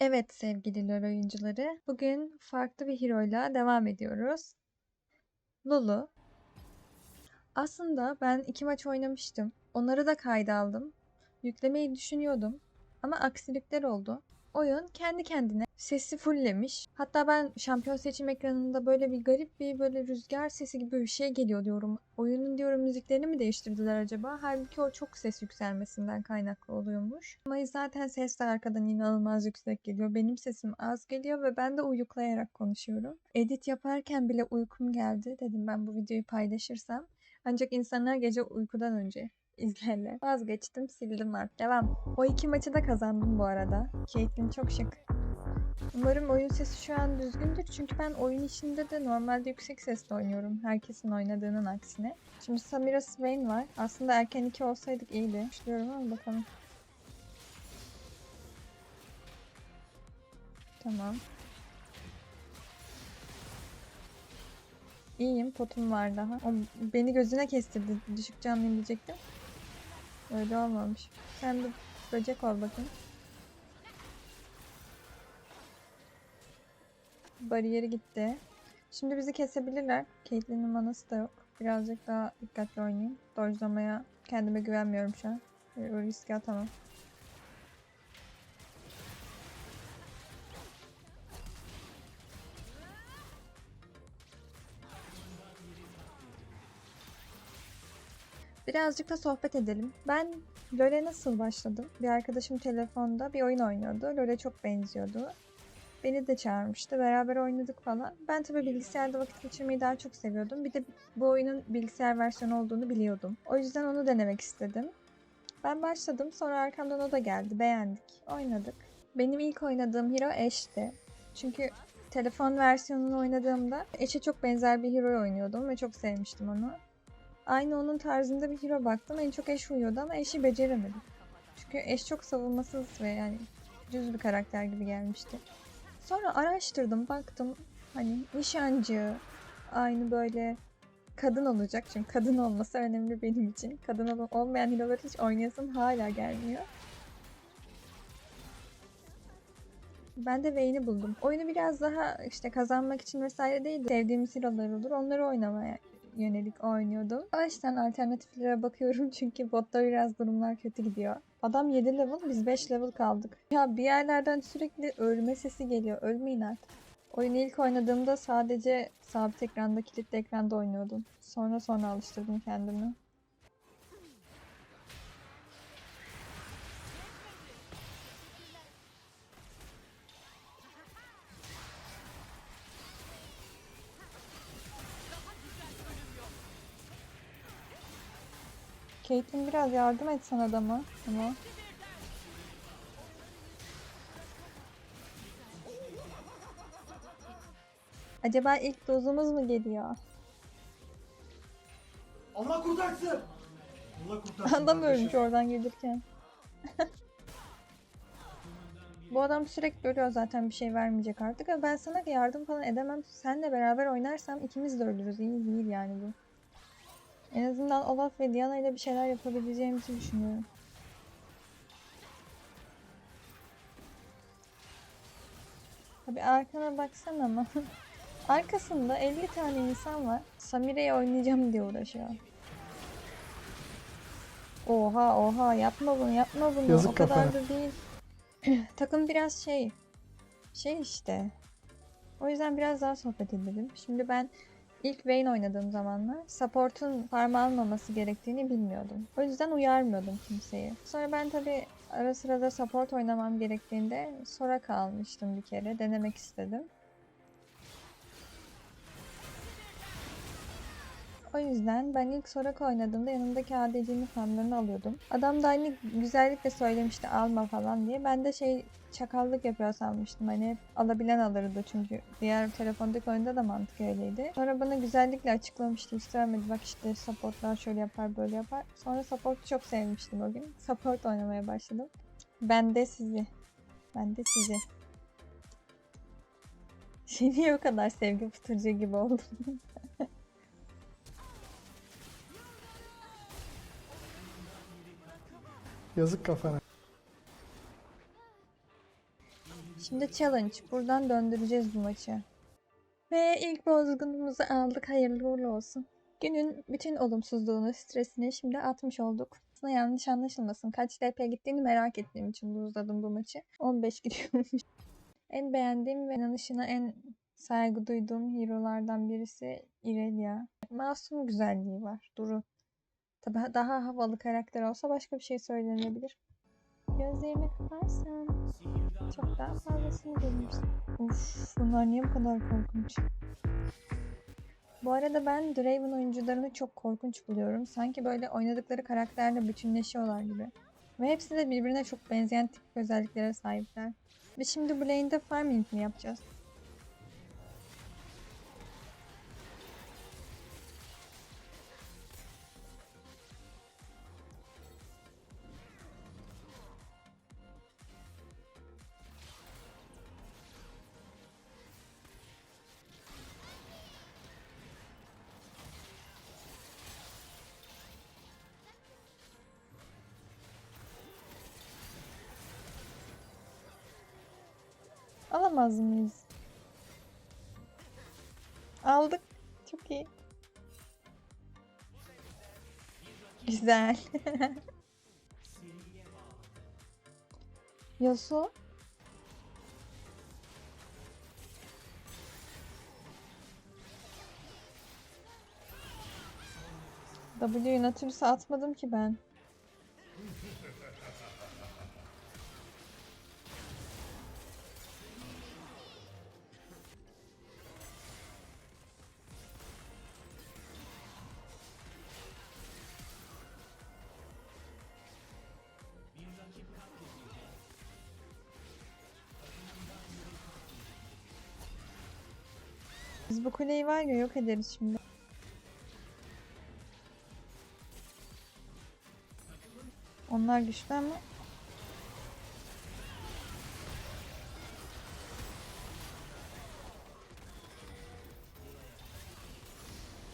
Evet sevgili LoL oyuncuları, bugün farklı bir hero'yla devam ediyoruz. Lulu. Aslında ben iki maç oynamıştım. Onları da kayda aldım. Yüklemeyi düşünüyordum. Ama aksilikler oldu. Oyun kendi kendine sesi fulllemiş. Hatta ben şampiyon seçim ekranında böyle bir garip bir böyle rüzgar sesi gibi bir şey geliyor diyorum. Oyunun diyorum müziklerini mi değiştirdiler acaba? Halbuki o çok ses yükselmesinden kaynaklı oluyormuş. Ama zaten ses de arkadan inanılmaz yüksek geliyor. Benim sesim az geliyor ve ben de uyuklayarak konuşuyorum. Edit yaparken bile uykum geldi. Dedim ben bu videoyu paylaşırsam. Ancak insanlar gece uykudan önce izlerler. Vazgeçtim sildim artık. Devam. O iki maçı da kazandım bu arada. Caitlyn çok şık. Umarım oyun sesi şu an düzgündür. Çünkü ben oyun içinde de normalde yüksek sesle oynuyorum. Herkesin oynadığının aksine. Şimdi Samira Swain var. Aslında erken iki olsaydık iyiydi. Düşünüyorum ama bakalım. Tamam. İyiyim. Potum var daha. O beni gözüne kestirdi. Düşük canlıyım diyecektim. Öyle olmamış. Sen bir böcek ol bakayım. Bariyeri gitti. Şimdi bizi kesebilirler. Caitlyn'in manası da yok. Birazcık daha dikkatli oynayayım. Dojlamaya kendime güvenmiyorum şu an. O riski atamam. Birazcık da sohbet edelim. Ben LoL'e nasıl başladım? Bir arkadaşım telefonda bir oyun oynuyordu. LoL'e çok benziyordu. Beni de çağırmıştı. Beraber oynadık falan. Ben tabii bilgisayarda vakit geçirmeyi daha çok seviyordum. Bir de bu oyunun bilgisayar versiyonu olduğunu biliyordum. O yüzden onu denemek istedim. Ben başladım. Sonra arkamdan o da geldi. Beğendik. Oynadık. Benim ilk oynadığım hero Ash'ti. Çünkü telefon versiyonunu oynadığımda Ash'e çok benzer bir hero oynuyordum ve çok sevmiştim onu. Aynı onun tarzında bir hero baktım. En çok Ash uyuyordu ama Ash'i beceremedim. Çünkü Ash çok savunmasız ve yani düz bir karakter gibi gelmişti. Sonra araştırdım, baktım. Hani nişancı, aynı böyle kadın olacak. Çünkü kadın olması önemli benim için. Kadın ol- olmayan hero'ları hiç oynayasım hala gelmiyor. Ben de Vayne'i buldum. Oyunu biraz daha işte kazanmak için vesaire değil de sevdiğimiz hero'lar olur. Onları oynamaya yönelik oynuyordum. O alternatiflere bakıyorum çünkü botta biraz durumlar kötü gidiyor. Adam 7 level, biz 5 level kaldık. Ya bir yerlerden sürekli ölme sesi geliyor. Ölmeyin artık. Oyunu ilk oynadığımda sadece sabit ekranda, kilitli ekranda oynuyordum. Sonra sonra alıştırdım kendimi. Caitlyn biraz yardım etsen adama ama. Acaba ilk dozumuz mu geliyor? Allah kurtarsın. Allah kurtarsın. Adam kardeşim. ölmüş oradan gelirken. Bu adam sürekli ölüyor zaten bir şey vermeyecek artık. Ben sana yardım falan edemem. Senle beraber oynarsam ikimiz de ölürüz. İyi değil yani bu. En azından Olaf ve Diana ile bir şeyler yapabileceğimizi düşünüyorum. Abi arkana baksana ama. Arkasında 50 tane insan var. Samire'yi oynayacağım diye uğraşıyor. Oha oha yapma bunu yapma bunu. Yazık o kadar kafana. da değil. Takım biraz şey. Şey işte. O yüzden biraz daha sohbet edelim. Şimdi ben ilk Vayne oynadığım zamanlar support'un farm almaması gerektiğini bilmiyordum. O yüzden uyarmıyordum kimseyi. Sonra ben tabi ara sırada support oynamam gerektiğinde Soraka almıştım bir kere. Denemek istedim. O yüzden ben ilk Soraka oynadığımda yanımdaki ADC'nin farmlarını alıyordum. Adam da aynı güzellikle söylemişti alma falan diye. Ben de şey çakallık yapıyor sanmıştım. Hani hep alabilen alırdı çünkü diğer telefondaki oyunda da mantık öyleydi. Sonra bana güzellikle açıklamıştı. Hiç sevmedi. Bak işte supportlar şöyle yapar böyle yapar. Sonra support'u çok sevmiştim o gün. Support oynamaya başladım. Ben de sizi. Ben de sizi. Şey niye o kadar sevgi pıtırcı gibi oldum? Yazık kafana. Şimdi challenge. Buradan döndüreceğiz bu maçı. Ve ilk bozgunumuzu aldık. Hayırlı uğurlu olsun. Günün bütün olumsuzluğunu, stresini şimdi atmış olduk. Aslında yanlış anlaşılmasın. Kaç DP gittiğini merak ettiğim için uzadım bu maçı. 15 gidiyormuş. en beğendiğim ve inanışına en saygı duyduğum hero'lardan birisi Irelia. Masum güzelliği var. Duru. Tabi daha havalı karakter olsa başka bir şey söylenebilir. Gözlerimi kaparsam çok daha fazlasını görürsün. Uf, bunlar niye bu kadar korkunç? Bu arada ben Draven oyuncularını çok korkunç buluyorum. Sanki böyle oynadıkları karakterle bütünleşiyorlar gibi. Ve hepsi de birbirine çok benzeyen tipik özelliklere sahipler. Ve şimdi bu lane'de farming mi yapacağız? Alamaz mıyız? Aldık. Çok iyi. Güzel. Yasu. W Nautilus'u atmadım ki ben. Biz bu kuleyi var ya yok ederiz şimdi. Onlar güçlü ama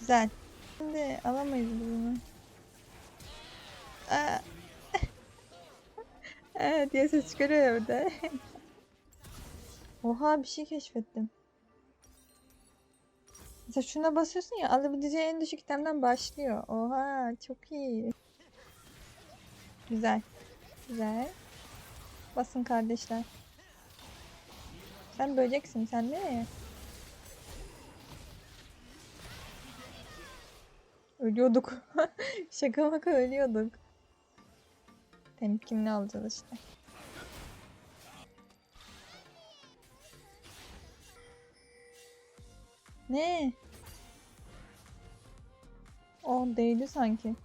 Güzel. Şimdi alamayız bunu. Aa. evet diye ses çıkarıyor orada. Oha bir şey keşfettim. Mesela şuna basıyorsun ya alabileceği en düşük itemden başlıyor. Oha çok iyi. Güzel. Güzel. Basın kardeşler. Sen böceksin sen ne? Ölüyorduk. Şaka maka ölüyorduk. Temkinli alacağız işte. Ne? O değdi sanki.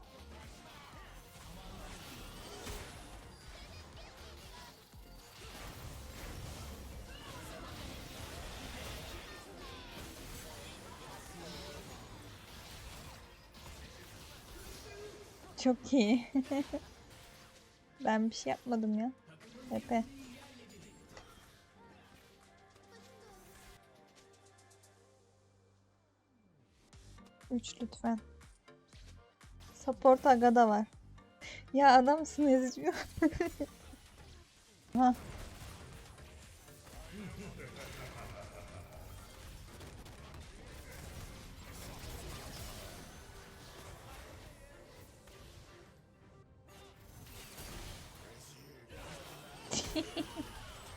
Çok iyi. ben bir şey yapmadım ya. Epe. Üç lütfen. Support aga da var. Ya adamsın eziyor. ha.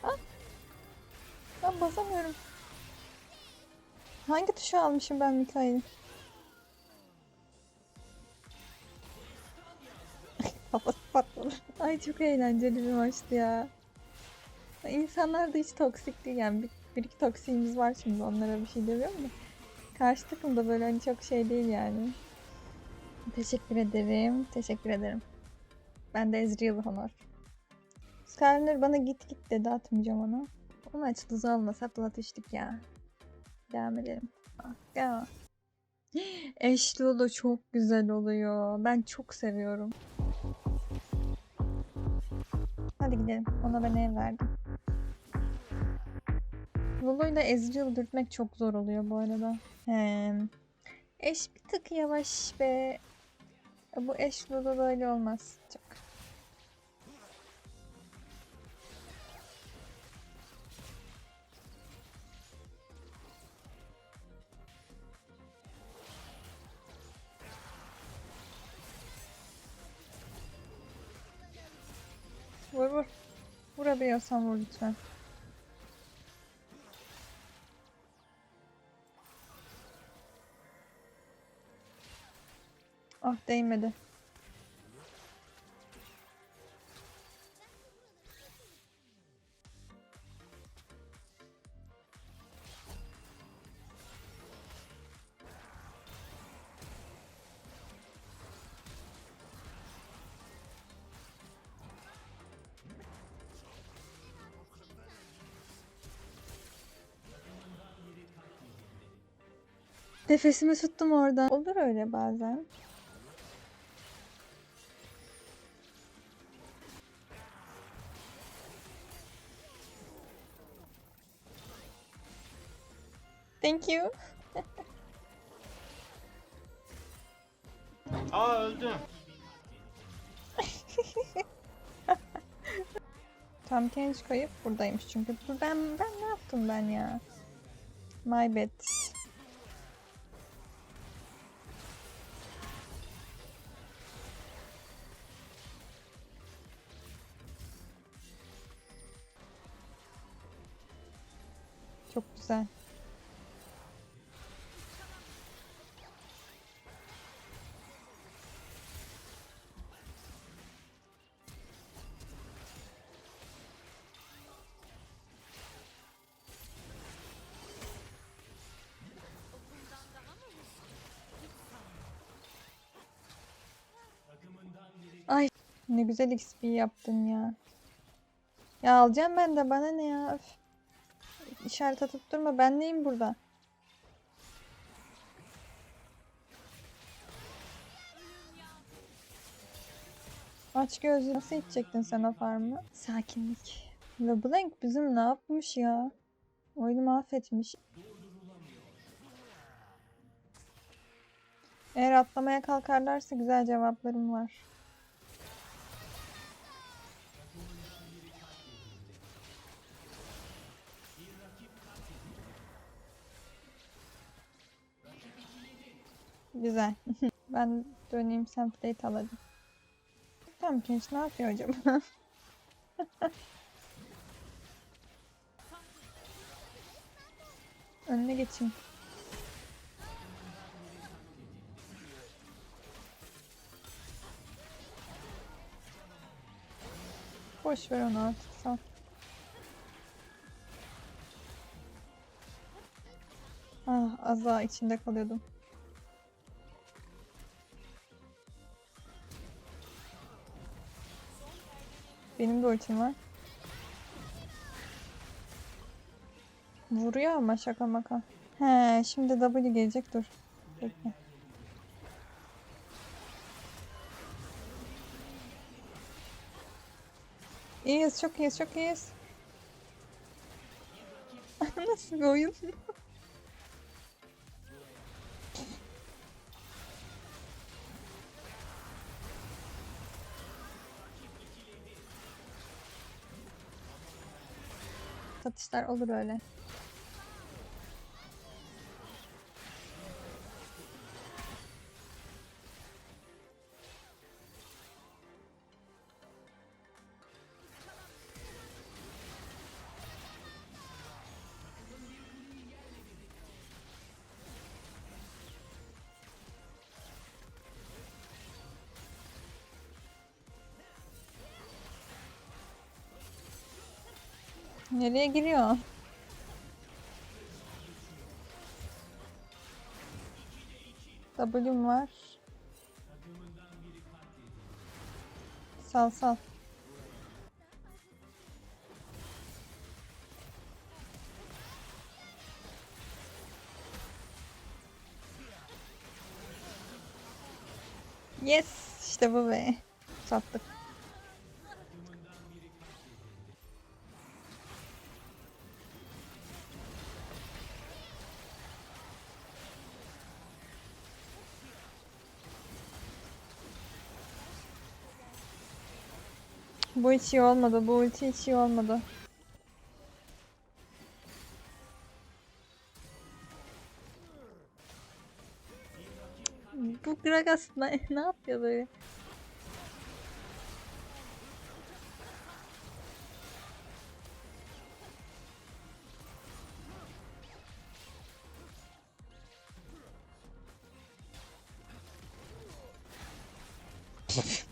Ah. Ben basamıyorum. Hangi tuşu almışım ben Mikail'i? Ay çok eğlenceli bir maçtı ya. İnsanlar da hiç toksik değil yani bir, bir iki toksiğimiz var şimdi onlara bir şey demiyorum da. Karşı takım da böyle hani çok şey değil yani. Teşekkür ederim. Teşekkür ederim. Ben de Ezreal Honor. Skarner bana git git dedi atmayacağım ona. O maç hızı almasa platıştık ya. Devam edelim. Ah, Devam. Eşlulu çok güzel oluyor. Ben çok seviyorum. Hadi gidelim. Ona ben ev verdim. Lulu'yla Ezreal dürtmek çok zor oluyor bu arada. He. Eş bir tık yavaş ve bu eş Lulu böyle olmaz. Çok. Vur. Vurabiliyorsan vur lütfen. Ah değmedi. Nefesimi tuttum orada. Olur öyle bazen. Thank you. Aa öldüm. Tam genç kayıp buradaymış çünkü. Ben ben ne yaptım ben ya? My bad. Güzel. Ay ne güzel XP yaptın ya. Ya alacağım ben de bana ne ya. Öf. İşaret atıp durma ben neyim burada? Aç gözlü nasıl içecektin sen o farmı? Sakinlik. LeBlanc bizim ne yapmış ya? Oyunu mahvetmiş. Eğer atlamaya kalkarlarsa güzel cevaplarım var. Güzel. ben döneyim sen plate al hadi. Tamam genç ne yapıyor acaba? Önüne geçeyim. Boş ver onu artık sal. Ah az daha içinde kalıyordum. Benim de ultim var. Vuruyor ama şaka maka. He şimdi W gelecek dur. Bekle. İyiyiz çok iyiyiz çok iyiyiz. Nasıl bir oyun? Satışlar olur öyle. Nereye giriyor? W'm var. Sal sal. Yes, işte bu be. Sattık. Bu hiç iyi olmadı. Bu ulti hiç iyi olmadı. Bu Gragas ne, ne yapıyor böyle?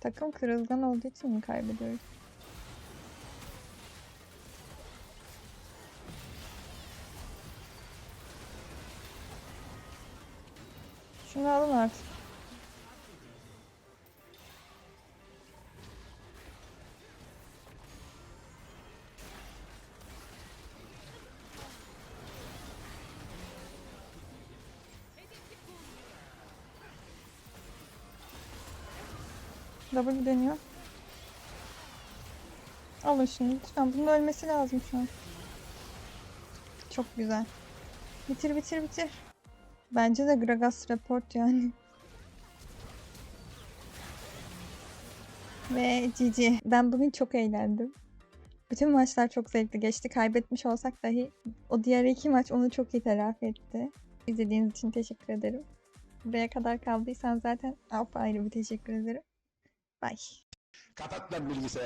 Takım kırılgan olduğu için mi kaybediyoruz? Şunu alın artık. W deniyor. Alın şunu lütfen. Bunun ölmesi lazım şu an. Çok güzel. Bitir bitir bitir. Bence de Gragas report yani. Ve GG. Ben bugün çok eğlendim. Bütün maçlar çok zevkli geçti. Kaybetmiş olsak dahi o diğer iki maç onu çok iyi telafi etti. İzlediğiniz için teşekkür ederim. Buraya kadar kaldıysan zaten apayrı bir teşekkür ederim. Bye.